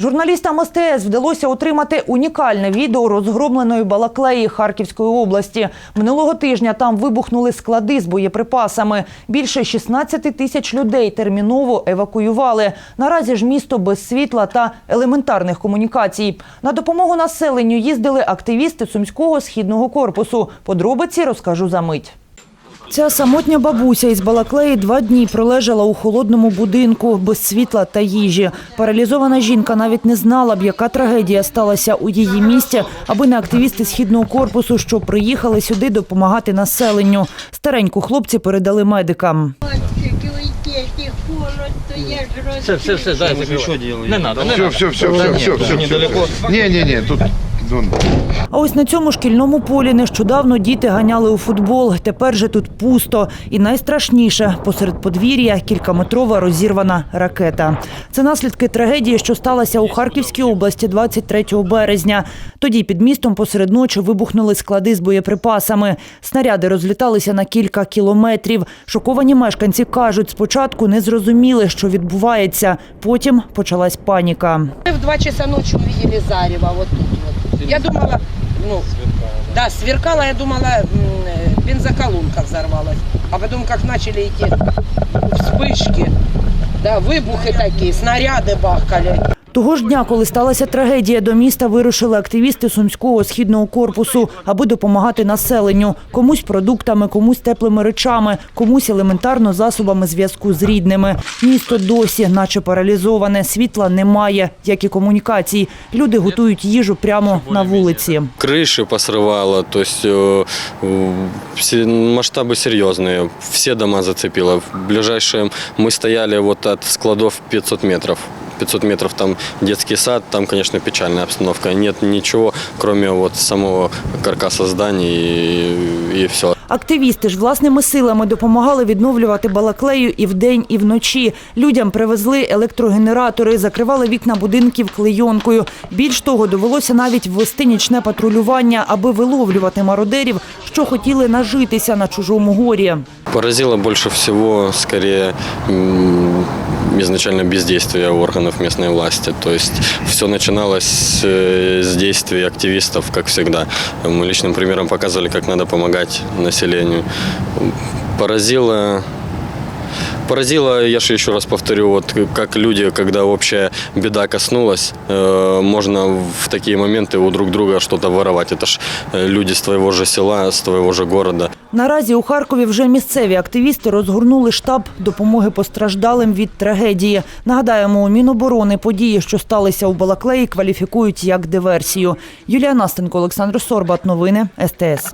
Журналістам СТС вдалося отримати унікальне відео розгромленої Балаклеї Харківської області. Минулого тижня там вибухнули склади з боєприпасами. Більше 16 тисяч людей терміново евакуювали. Наразі ж місто без світла та елементарних комунікацій. На допомогу населенню їздили активісти Сумського східного корпусу. Подробиці розкажу за мить. Ця самотня бабуся із Балаклеї два дні пролежала у холодному будинку без світла та їжі. Паралізована жінка навіть не знала б, яка трагедія сталася у її місті, аби не активісти східного корпусу, що приїхали сюди допомагати населенню. Стареньку хлопці передали медикам. Все, все, все, дай закрывай. Не надо, не Все, надо. все, все, все, все, тут все, недалеко. Не, не, не, тут А ось на цьому шкільному полі нещодавно діти ганяли у футбол. Тепер же тут пусто. І найстрашніше посеред подвір'я кількаметрова розірвана ракета. Це наслідки трагедії, що сталася у Харківській області 23 березня. Тоді під містом посеред ночі вибухнули склади з боєприпасами. Снаряди розліталися на кілька кілометрів. Шоковані мешканці кажуть, спочатку не зрозуміли, що відбувається. Потім почалась паніка. В 2 часа ночи увидели зарево вот тут вот. Я думала, ну, да, сверкала, я думала, м, э, бензоколонка взорвалась. А потом, как начали идти вспышки, да, выбухи такие, снаряды бахкали. Того ж дня, коли сталася трагедія, до міста вирушили активісти Сумського східного корпусу, аби допомагати населенню. Комусь продуктами, комусь теплими речами, комусь елементарно засобами зв'язку з рідними. Місто досі, наче паралізоване, світла немає, як і комунікацій. Люди готують їжу прямо на вулиці. крыши посрывало, то есть э, э, все- масштабы серьезные. Все дома зацепило. В ближайшее мы стояли вот от складов 500 метров. 500 метров там детский сад, там, конечно, печальная обстановка. Нет ничего, кроме вот самого каркаса зданий и, и все. Активісти ж власними силами допомагали відновлювати балаклею і вдень, і вночі. Людям привезли електрогенератори, закривали вікна будинків клейонкою. Більш того, довелося навіть ввести нічне патрулювання, аби виловлювати мародерів, що хотіли нажитися на чужому горі. Поразило больше всего, скорее, м, изначально бездействие органов местной власти. То есть все начиналось э, с действий активистов, как всегда. Мы личным примером показывали, как надо помогать населению. Поразило Поразило, я же еще раз повторю, вот как люди, когда общая беда коснулась, э, можно в такие моменты у друг друга что-то воровать. Это ж э, люди с твоего же села, с твоего же города. Наразі у Харкові вже місцеві активісти розгорнули штаб допомоги постраждалим від трагедії. Нагадаємо, у Міноборони події, що сталися у Балаклеї, кваліфікують як диверсію. Юлія Настенко, Олександр Сорбат. Новини СТС.